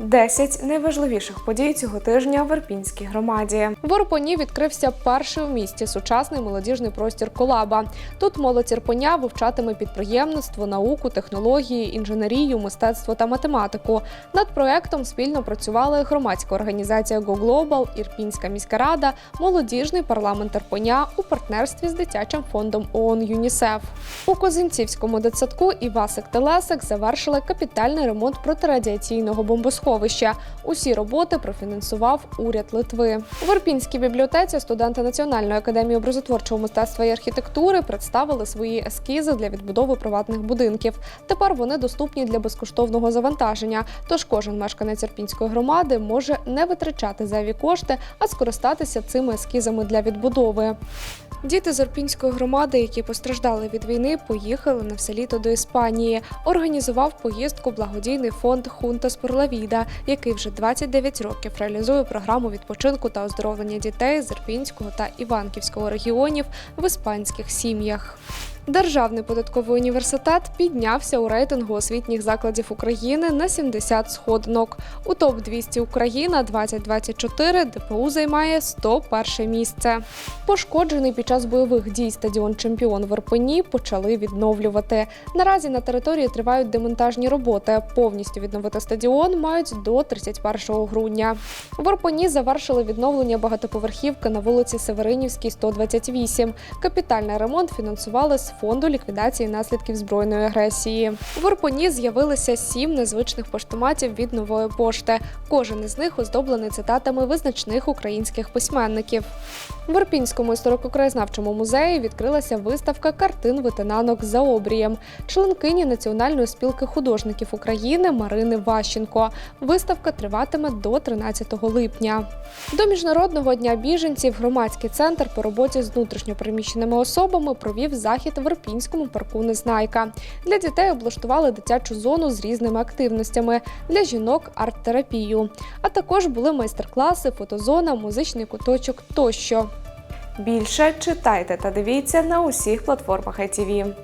10 найважливіших подій цього тижня в Ірпінській громаді. В Ірпені відкрився перший у місті сучасний молодіжний простір Колаба. Тут молодь Ірпеня вивчатиме підприємництво, науку, технології, інженерію, мистецтво та математику. Над проектом спільно працювали громадська організація Go Global, Ірпінська міська рада, молодіжний парламент Ірпеня у партнерстві з дитячим фондом ООН ЮНІСЕФ. У Козинцівському дитсадку Івасик Телесик завершили капітальний ремонт протирадіаційного бомбосховища. Усі роботи профінансував уряд Литви. В Ірпінській бібліотеці студенти Національної академії образотворчого мистецтва і архітектури представили свої ескізи для відбудови приватних будинків. Тепер вони доступні для безкоштовного завантаження. Тож кожен мешканець Ірпінської громади може не витрачати зайві кошти, а скористатися цими ескізами для відбудови. Діти з Орпінської громади, які постраждали від війни, поїхали на все літо до Іспанії. Організував поїздку благодійний фонд Хунта Спорлавіда, який вже 29 років реалізує програму відпочинку та оздоровлення дітей з Ірпінського та Іванківського регіонів в іспанських сім'ях. Державний податковий університет піднявся у рейтингу освітніх закладів України на 70 сходинок. У топ 200 Україна 2024 ДПУ займає 101 місце. Пошкоджений під час бойових дій стадіон Чемпіон в Ірпені почали відновлювати. Наразі на території тривають демонтажні роботи. Повністю відновити стадіон мають до 31 грудня. В Ірпені завершили відновлення багатоповерхівки на вулиці Северинівській, 128. Капітальний ремонт фінансували з фонду ліквідації наслідків збройної агресії. В Ірпені з'явилися сім незвичних поштоматів від нової пошти. Кожен із них оздоблений цитатами визначних українських письменників. В Ірпінському історико-краєзнавчому музеї відкрилася виставка картин витинанок за обрієм членкині Національної спілки художників України Марини Ващенко. Виставка триватиме до 13 липня. До міжнародного дня біженців громадський центр по роботі з внутрішньопереміщеними особами провів захід в Ірпінському парку Незнайка. Для дітей облаштували дитячу зону з різними активностями для жінок арт-терапію. А також були майстер-класи, фотозона, музичний куточок тощо. Більше читайте та дивіться на усіх платформах ITV.